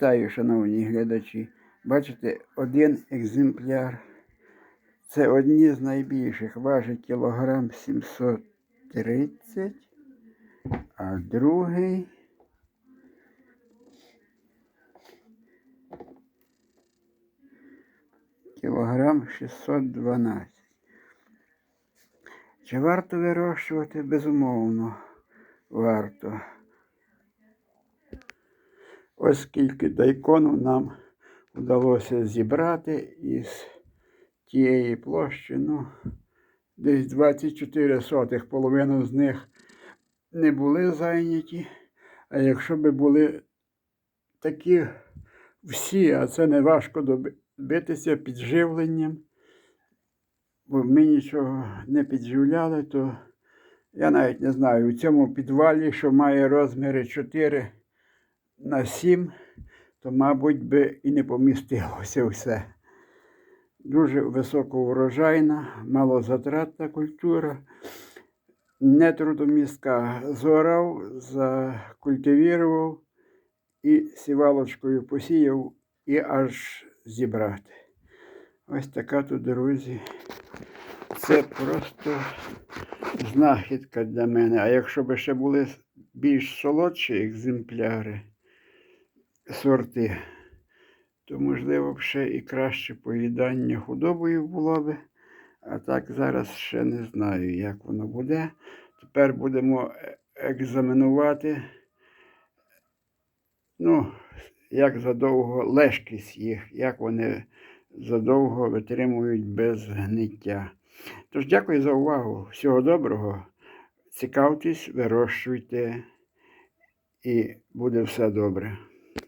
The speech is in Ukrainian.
Вітаю, шановні глядачі. Бачите, один екземпляр. Це одні з найбільших. Важить кілограм 730, а другий. Кілограм 612. Чи варто вирощувати? Безумовно, варто. Ось скільки дайкону нам вдалося зібрати із тієї площі. Ну, десь 24 сотих, половину з них не були зайняті. А якщо би були такі всі, а це не важко добитися підживленням, бо ми нічого не підживляли, то я навіть не знаю, у цьому підвалі, що має розміри 4 на 7, то, мабуть, би і не помістилося все. Дуже високоурожайна, малозатратна культура, нетрудомістка. Зорав, закультивірував і сівалочкою посіяв і аж зібрати. Ось така тут, друзі. Це просто знахідка для мене. А якщо б ще були більш солодші екземпляри, сорти, то, можливо, б ще і краще поїдання худобою було б. А так зараз ще не знаю, як воно буде. Тепер будемо е- екзаменувати, ну, як задовго лежкість їх, як вони задовго витримують без гниття. Тож дякую за увагу. Всього доброго. Цікавтесь, вирощуйте, і буде все добре.